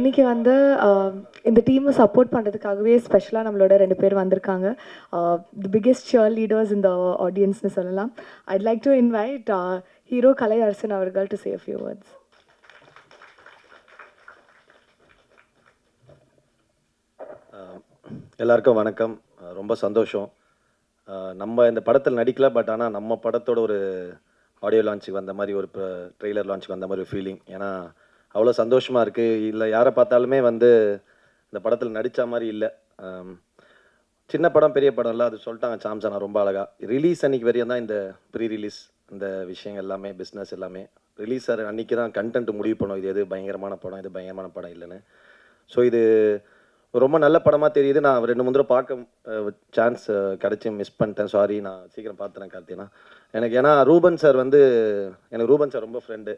இன்னைக்கு வந்து இந்த டீமை சப்போர்ட் பண்ணுறதுக்காகவே ஸ்பெஷலாக நம்மளோட ரெண்டு பேர் வந்திருக்காங்க. தி பிக்கெஸ்ட் சியர் லீடர்ஸ் இந்த ஆடியன்ஸ்னு சொல்லலாம். I'd like to invite hero Kalai Arasan அவர்கள் டு சே ஃபியூ வேர்ட்ஸ் எல்லாருக்கும் வணக்கம். ரொம்ப சந்தோஷம். நம்ம இந்த படத்தில் நடிக்கல பட் ஆனால் நம்ம படத்தோட ஒரு ஆடியோ லான்ச்சுக்கு வந்த மாதிரி ஒரு ட்ரெய்லர் லான்ச்சுக்கு வந்த மாதிரி ஒரு ஃபீலிங் ஏன்னா அவ்வளோ சந்தோஷமாக இருக்குது இல்லை யாரை பார்த்தாலுமே வந்து இந்த படத்தில் நடித்த மாதிரி இல்லை. சின்ன படம் பெரிய படம் இல்லை. அது சொல்லிட்டாங்க சாம்சனா ரொம்ப அழகா. ரிலீஸ் அன்றைக்கி வரையும் தான் இந்த ப்ரீ ரிலீஸ் இந்த விஷயங்கள் எல்லாமே பிஸ்னஸ் எல்லாமே. ரிலீஸ் ஆகிற அன்னைக்கு தான் கண்டென்ட் முடிவு பண்ணோம். இது எது பயங்கரமான படம் இது பயங்கரமான படம் இல்லைன்னு. ஸோ இது ரொம்ப நல்ல படமாக தெரியுது. நான் ரெண்டு மூணு தடவை பார்க்க சான்ஸ் கிடச்சி மிஸ் பண்ணிட்டேன். சாரி நான் சீக்கிரம் பார்த்துறேன் கார்த்தினா. எனக்கு ஏன்னா ரூபன் சார் வந்து எனக்கு ரூபன் சார் ரொம்ப ஃப்ரெண்டு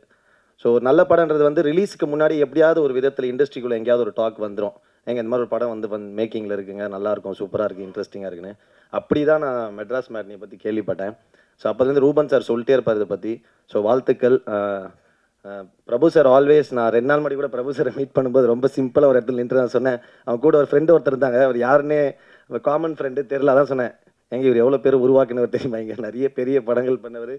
ஸோ நல்ல படம்ன்றது வந்து ரிலீஸுக்கு முன்னாடி எப்படியாவது ஒரு விதத்தில் இண்டஸ்ட்ரிக்குள்ளே எங்கேயாவது ஒரு டாக் வந்துடும் எங்க இந்த மாதிரி ஒரு படம் வந்து வந்து மேக்கிங்கில் இருக்குங்க நல்லா இருக்கும் சூப்பராக இருக்குது இன்ட்ரெஸ்டிங்காக இருக்குன்னு. அப்படி தான் நான் மெட்ராஸ் மேட்னியை பற்றி கேள்விப்பட்டேன். ஸோ அப்போதுலேருந்து ரூபன் சார் சொல்லிட்டே இருப்பார் இதை பற்றி ஸோ வாழ்த்துக்கள். பிரபு சார் ஆல்வேஸ் நான் ரெண்டு நாள் முன்னாடி கூட பிரபு சாரை மீட் பண்ணும்போது ரொம்ப சிம்பிளாக ஒரு இடத்துல நின்று தான் சொன்னேன். அவன் கூட ஒரு ஃப்ரெண்டு ஒருத்தர் இருந்தாங்க. அவர் யாருன்னே காமன் ஃப்ரெண்டு தெரில அதான் சொன்னேன். எங்கே இவர் எவ்வளோ பேர் உருவாக்கினவர் தெரியுமா? இங்கே நிறைய பெரிய படங்கள் பண்ணவர்.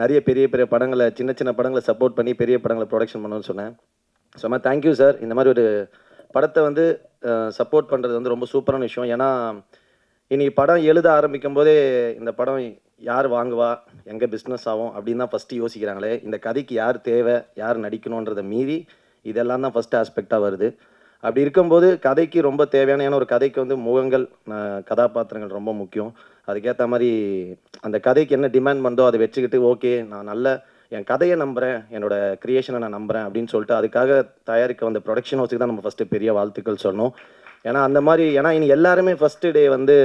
நிறைய பெரிய பெரிய படங்களை சின்ன சின்ன படங்களை சப்போர்ட் பண்ணி பெரிய படங்களை ப்ரொடக்ஷன் பண்ணணும்னு சொன்னேன். சும்மா தேங்க்யூ சார் இந்த மாதிரி ஒரு படத்தை வந்து சப்போர்ட் பண்ணுறது வந்து ரொம்ப சூப்பரான விஷயம். ஏன்னா இனி படம் எழுத ஆரம்பிக்கும் போதே இந்த படம் யார் வாங்குவா எங்கே பிஸ்னஸ் ஆகும் அப்படின்னு தான் ஃபஸ்ட்டு யோசிக்கிறாங்களே. இந்த கதைக்கு யார் தேவை யார் நடிக்கணுன்றதை மீறி இதெல்லாம் தான் ஃபஸ்ட்டு ஆஸ்பெக்டாக வருது. அப்படி இருக்கும்போது கதைக்கு ரொம்ப தேவையான ஏன்னா ஒரு கதைக்கு வந்து முகங்கள் கதாபாத்திரங்கள் ரொம்ப முக்கியம். அதுக்கேற்ற மாதிரி அந்த கதைக்கு என்ன டிமாண்ட் பண்ணுதோ அதை வச்சுக்கிட்டு ஓகே நான் நல்ல என் கதையை நம்புகிறேன் என்னோட கிரியேஷனை நான் நம்புகிறேன் அப்படின்னு சொல்லிட்டு அதுக்காக தயாரிக்க வந்த ப்ரொடக்ஷன் ஹவுஸுக்கு தான் நம்ம ஃபஸ்ட்டு பெரிய வாழ்த்துக்கள் சொன்னோம் ஏன்னா அந்த மாதிரி ஏன்னா இனி எல்லாருமே ஃபஸ்ட்டு டே வந்து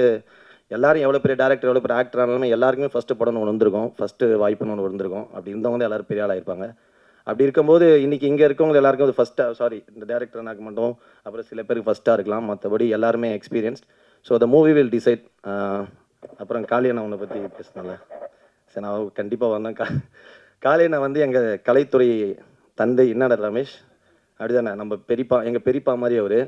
எல்லாரும் எவ்வளோ பெரிய டேரக்டர் எவ்வளோ பெரிய ஆக்டர் ஆனாலுமே எல்லாருக்குமே ஃபஸ்ட்டு படம் ஒன்று வந்திருக்கும். ஃபஸ்ட்டு வாய்ப்புன்னு ஒன்று வந்திருக்கும். அப்படி இருந்தவங்க தான் எல்லாரும் பெரிய ஆளாக இருப்பாங்க அப்படி இருக்கும்போது இன்னைக்கு இங்கே இருக்கவங்க எல்லாருக்கும் அது ஃபஸ்ட்டாக சாரி இந்த டேரக்டர் மட்டும் அப்புறம் சில பேருக்கு ஃபஸ்ட்டாக இருக்கலாம். மற்றபடி எல்லாருமே experienced so the movie will decide அப்புறம் காளியண்ணா உன்னை பற்றி பேசினால சரி நான் கண்டிப்பாக வந்தேன் கா காளியண்ணா வந்து எங்கள் கலைத்துறை தந்தை என்னடா ரமேஷ். அப்படிதானே நம்ம பெரியப்பா எங்கள் பெரியப்பா மாதிரி அவர்.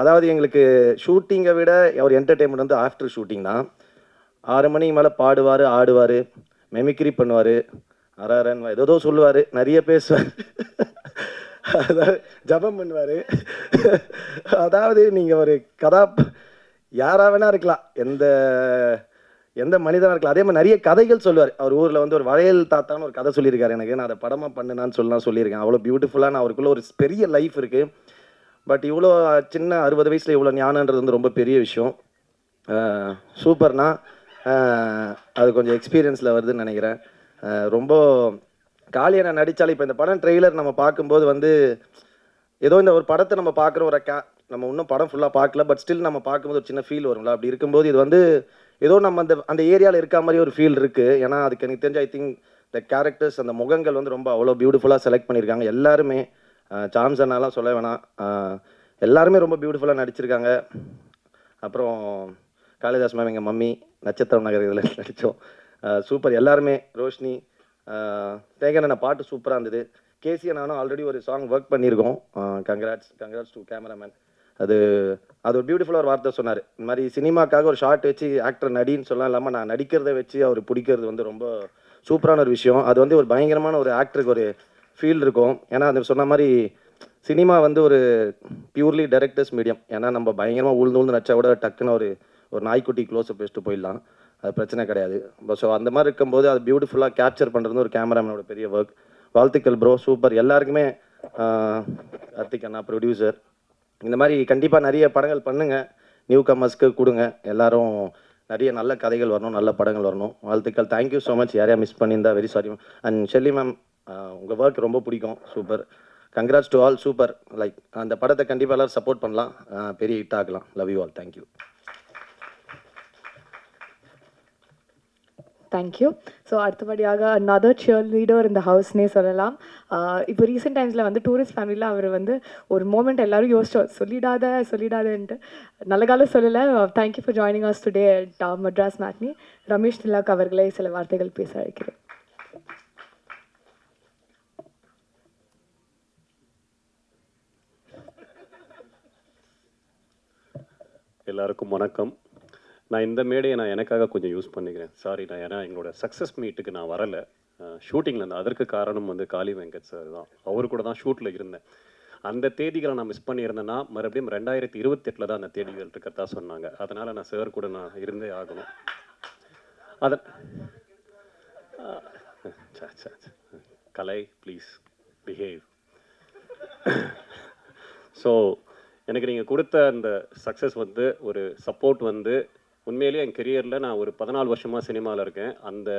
அதாவது எங்களுக்கு ஷூட்டிங்கை விட அவர் என்டர்டெயின்மெண்ட் வந்து ஆஃப்டர் ஷூட்டிங் தான். ஆறு மணிக்கு மேலே பாடுவார் ஆடுவார் மெமிக்ரி பண்ணுவார். அரன் ஏதோ சொல்லுவார் நிறைய பேசுவார். அதாவது ஜபம் பண்ணுவார். அதாவது நீங்கள் ஒரு கதா யாராக வேணா இருக்கலாம். எந்த எந்த மனிதனாக இருக்கலாம். அதே மாதிரி நிறைய கதைகள் சொல்லுவார். அவர் ஊரில் வந்து ஒரு வளையல் தாத்தான்னு ஒரு கதை சொல்லியிருக்காரு எனக்கு. நான் அதை படமாக பண்ணுனான்னு சொல்லலாம் சொல்லியிருக்கேன். அவ்வளோ பியூட்டிஃபுல்லான அவருக்குள்ள ஒரு பெரிய லைஃப் இருக்குது பட் இவ்வளோ சின்ன அறுபது வயசில் இவ்வளோ ஞானன்றது வந்து ரொம்ப பெரிய விஷயம். சூப்பர்னா அது கொஞ்சம் எக்ஸ்பீரியன்ஸில் வருதுன்னு நினைக்கிறேன். ரொம்ப காளியை நான் நடித்தாலும் இப்போ இந்த படம் ட்ரெய்லர் நம்ம பார்க்கும்போது வந்து ஏதோ இந்த ஒரு படத்தை நம்ம பார்க்குற ஒரு கே நம்ம இன்னும் படம் ஃபுல்லாக பார்க்கல பட் ஸ்டில் நம்ம பார்க்கும்போது ஒரு சின்ன ஃபீல் வரும்ல. அப்படி இருக்கும்போது இது வந்து ஏதோ நம்ம அந்த அந்த ஏரியாவில் இருக்க மாதிரி ஒரு ஃபீல் இருக்குது ஏன்னா அதுக்கு எனக்கு தெரிஞ்ச ஐ திங்க் த கேரக்டர்ஸ் அந்த முகங்கள் வந்து ரொம்ப அவ்வளோ பியூட்டிஃபுல்லாக செலக்ட் பண்ணியிருக்காங்க. எல்லாருமே சாம்ஸ் அண்ணாலாம் சொல்ல வேணாம். எல்லாருமே ரொம்ப பியூட்டிஃபுல்லாக நடிச்சிருக்காங்க. அப்புறம் காளிதாஸ் மேம் எங்கள் மம்மி நட்சத்திரம் நகர் இதில் நடித்தோம் சூப்பர். எல்லாருமே ரோஷினி தேங்கண்ணா பாட்டு சூப்பராக இருந்தது. கேசியை நானும் ஆல்ரெடி ஒரு சாங் ஒர்க் பண்ணியிருக்கோம். கங்க்ராட்ஸ் கங்க்ராட்ஸ் டு கேமராமேன் அது அது ஒரு பியூட்டிஃபுல்லாக ஒரு வார்த்தை சொன்னார். இந்த மாதிரி சினிமாக்காக ஒரு ஷார்ட் வச்சு ஆக்டர் நடின்னு சொல்லலாம் இல்லாமல் நான் நடிக்கிறத வச்சு அவர் பிடிக்கிறது வந்து ரொம்ப சூப்பரான ஒரு விஷயம். அது வந்து ஒரு பயங்கரமான ஒரு ஆக்டருக்கு ஒரு ஃபீல் இருக்கும். ஏன்னா அது சொன்ன மாதிரி சினிமா வந்து ஒரு பியூர்லி டைரக்டர்ஸ் மீடியம் ஏன்னா நம்ம பயங்கரமாக உழுந்து உழுந்து நடிச்சா கூட டக்குன்னு ஒரு ஒரு நாய்க்குட்டி க்ளோஸ்அப் வச்சுட்டு போயிடலாம். அது பிரச்சனை கிடையாது. ஸோ அந்த மாதிரி இருக்கும்போது அது பியூட்டிஃபுல்லாக கேப்சர் பண்ணுறது ஒரு கேமராமேனோட பெரிய ஒர்க் வாழ்த்துக்கள் ப்ரோ சூப்பர் எல்லாருக்குமே கார்த்திக் அண்ணா ப்ரொடியூசர் இந்த மாதிரி கண்டிப்பாக நிறைய படங்கள் பண்ணுங்கள் நியூ கமர்ஸ்க்கு கொடுங்க. எல்லாரும் நிறைய நல்ல கதைகள் வரணும் நல்ல படங்கள் வரணும். வாழ்த்துக்கள். தேங்க்யூ ஸோ மச் யாரையா மிஸ் பண்ணியிருந்தா very sorry and Shelly ma'am உங்கள் ஒர்க் ரொம்ப பிடிக்கும். Super congrats to all super like அந்த படத்தை கண்டிப்பாக எல்லோரும் சப்போர்ட் பண்ணலாம். பெரிய ஹிட் ஆகலாம். Love you all thank you thank you so அடுத்தபடியாக நதர் சேர் லீடர் இந்த ஹவுஸ்னே சொல்லலாம். Uh, இப்போ ரீசெண்ட் டைம்ஸில் வந்து டூரிஸ்ட் ஃபேமிலியில் அவர் வந்து ஒரு மூமெண்ட் எல்லோரும் யோசிச்சோம் சொல்லிடாத சொல்லிடாதேன்ட்டு. நல்ல காலம் சொல்லலை. Thank you for joining us today டா மட்ராஸ் மேட்னி ரமேஷ் தில்லாக் அவர்களே சில வார்த்தைகள் பேச அழைக்கிறேன் எல்லாருக்கும் வணக்கம். நான் இந்த மேடையை நான் எனக்காக கொஞ்சம் யூஸ் பண்ணிக்கிறேன். சாரி நான் ஏன்னா எங்களோட சக்ஸஸ் மீட்டுக்கு நான் வரலை. ஷூட்டிங்கில் இருந்தேன் அதற்கு காரணம் வந்து காளி வெங்கட் சார் தான். அவர் கூட தான் ஷூட்டில் இருந்தேன். அந்த தேதிகளை நான் மிஸ் பண்ணியிருந்தேன்னா மறுபடியும் ரெண்டாயிரத்தி இருபத்தெட்டில் தான் அந்த தேதிகள் இருக்கிறதா சொன்னாங்க. அதனால் நான் சார் கூட நான் இருந்தே ஆகணும். அதன் ச, ச. கலை ப்ளீஸ் பிஹேவ் ஸோ எனக்கு நீங்கள் கொடுத்த அந்த சக்ஸஸ் வந்து ஒரு சப்போர்ட் வந்து உண்மையிலேயே என் கெரியரில் நான் ஒரு பதினாலு வருஷமாக சினிமாவில் இருக்கேன். அந்த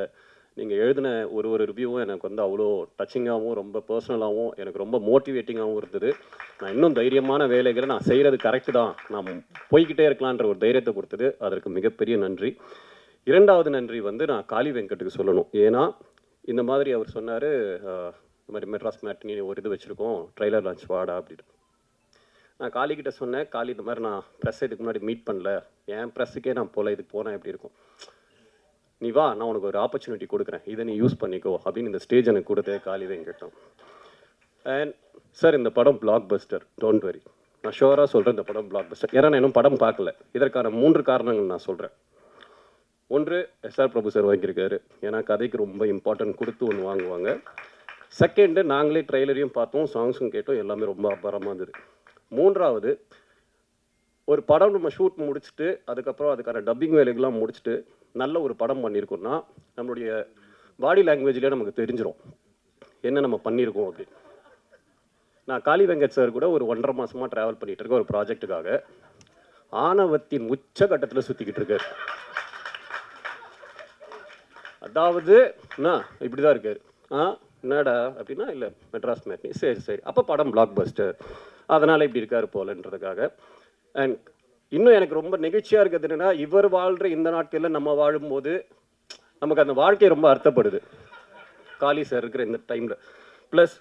நீங்கள் எழுதின ஒரு ஒரு ரிவ்யூவும் எனக்கு வந்து அவ்வளோ டச்சிங்காகவும் ரொம்ப பர்சனலாகவும் எனக்கு ரொம்ப மோட்டிவேட்டிங்காகவும் இருந்தது. நான் இன்னும் தைரியமான வேலைகளை நான் செய்கிறது கரெக்டு தான். நான் போய்கிட்டே இருக்கலான்ற ஒரு தைரியத்தை கொடுத்தது. அதற்கு மிகப்பெரிய நன்றி. இரண்டாவது நன்றி வந்து நான் காளி வெங்கட்டுக்கு சொல்லணும். ஏன்னா இந்த மாதிரி அவர் சொன்னார் இந்த மாதிரி மெட்ராஸ் மேட்னி ஒரு இது வச்சுருக்கோம் ட்ரைலர் லான்ச் வாடா அப்படின்னு. நான் காளிக்கிட்ட சொன்னேன் காளி இந்த மாதிரி நான் ப்ரெஸ் இதுக்கு முன்னாடி மீட் பண்ணல. என் ப்ரெஸ்ஸுக்கே நான் போகல இதுக்கு போனேன் எப்படி இருக்கும்? நீ வா நான் உனக்கு ஒரு ஆப்பர்ச்சுனிட்டி கொடுக்குறேன். இதை நீ யூஸ் பண்ணிக்கோ. அப்படின்னு இந்த ஸ்டேஜ் எனக்கு கொடுத்தே காளி கேட்டோம் அண்ட் சார் இந்த படம் பிளாக் பஸ்டர் டோன்ட் வரி நான் ஷோராக சொல்கிறேன் இந்த படம் பிளாக் பஸ்டர் ஏன்னா நான் இன்னும் படம் பார்க்கல. இதற்கான மூன்று காரணங்கள் நான் சொல்கிறேன் ஒன்று எஸ்ஆர் பிரபு சார் வாங்கியிருக்காரு. ஏன்னா கதைக்கு ரொம்ப இம்பார்ட்டன்ட் கொடுத்து ஒன்று வாங்குவாங்க. செகண்டு நாங்களே ட்ரெய்லரையும் பார்த்தோம் சாங்ஸும் கேட்டோம் எல்லாமே ரொம்ப அபாரமாக இருந்தது. மூன்றாவது ஒரு படம் நம்ம ஷூட் முடிச்சுட்டு அதுக்கப்புறம் அதுக்கான டப்பிங் வேலைகள்லாம் முடிச்சுட்டு நல்ல ஒரு படம் பண்ணியிருக்கோம்னா நம்மளுடைய பாடி லாங்குவேஜ்லேயே நமக்கு தெரிஞ்சிடும் என்ன நம்ம பண்ணியிருக்கோம் அப்படி நான் காளி வெங்கட் சார் கூட ஒரு ஒன்றரை மாதமாக ட்ராவல் பண்ணிகிட்டு இருக்கேன் ஒரு ப்ராஜெக்ட்டுக்காக ஆணவத்தின் உச்ச கட்டத்தில் சுற்றிக்கிட்டு இருக்கார். அதாவது என்ன இப்படி தான் இருக்கார். ஆ என்னடா அப்படின்னா இல்லை மெட்ராஸ் மேட்னி சரி சரி. அப்போ படம் பிளாக் பஸ்டர் அதனால் இப்படி இருக்கார் போலன்றதுக்காக. அண்ட் இன்னும் எனக்கு ரொம்ப நெகிழ்ச்சியாக இருக்கிறது என்னென்னா இவர் வாழ்கிற இந்த நாட்களில் நம்ம வாழும்போது நமக்கு அந்த வாழ்க்கை ரொம்ப அர்த்தப்படுது. காளி சார் இருக்கிற இந்த டைமில் ப்ளஸ்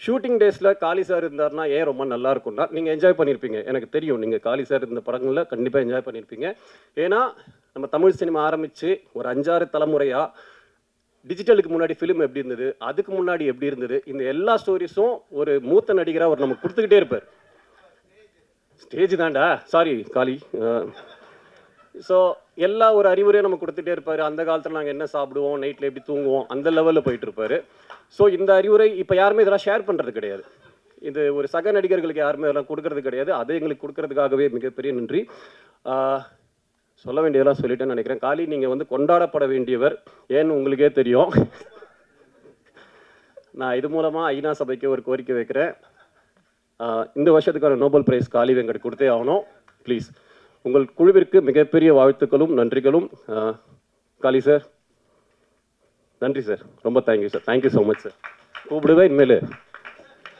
ஷூட்டிங் டேஸில் காளி சார் இருந்தார்னா ஏன் ரொம்ப நல்லா இருக்கும்னா நீங்கள் என்ஜாய் பண்ணியிருப்பீங்க எனக்கு தெரியும் நீங்கள் காளி சார் இருந்த படங்களில் கண்டிப்பாக என்ஜாய் பண்ணியிருப்பீங்க ஏன்னா நம்ம தமிழ் சினிமா ஆரம்பித்து ஒரு அஞ்சாறு தலைமுறையாக டிஜிட்டலுக்கு முன்னாடி ஃபிலிம் எப்படி இருந்தது அதுக்கு முன்னாடி எப்படி இருந்தது இந்த எல்லா ஸ்டோரிஸும் ஒரு மூத்த நடிகராக அவர் நமக்கு கொடுத்துக்கிட்டே இருப்பார். ஸ்டேஜ் தான்டா. சாரி காலி ஸோ எல்லா ஒரு அறிவுரையும் நம்ம கொடுத்துட்டே இருப்பார். அந்த காலத்தில் நாங்கள் என்ன சாப்பிடுவோம் நைட்டில் எப்படி தூங்குவோம் அந்த லெவலில் போயிட்டு இருப்பார். ஸோ இந்த அறிவுரை இப்போ யாருமே இதெல்லாம் ஷேர் பண்ணுறது கிடையாது. இது ஒரு சக நடிகர்களுக்கு யாருமே இதெல்லாம் கொடுக்கறது கிடையாது. அதை எங்களுக்கு கொடுக்கறதுக்காகவே மிகப்பெரிய நன்றி. சொல்ல வேண்டியதெல்லாம் சொல்லிட்டேன்னு நினைக்கிறேன். காளி நீங்கள் வந்து கொண்டாடப்பட வேண்டியவர். ஏன்னு உங்களுக்கே தெரியும். நான் இது மூலமாக ஐநா சபைக்கு ஒரு கோரிக்கை வைக்கிறேன். இந்த வருஷத்துக்கான நோபல் பிரைஸ் காளி வெங்கட் கொடுத்தே ஆகணும். ப்ளீஸ் உங்கள் குழுவிற்கு மிகப்பெரிய வாழ்த்துக்களும் நன்றிகளும். காலி காளி சார் நன்றி சார் ரொம்ப thank you sir thank you so much sir கூப்பிடுவேன் இனிமேல்.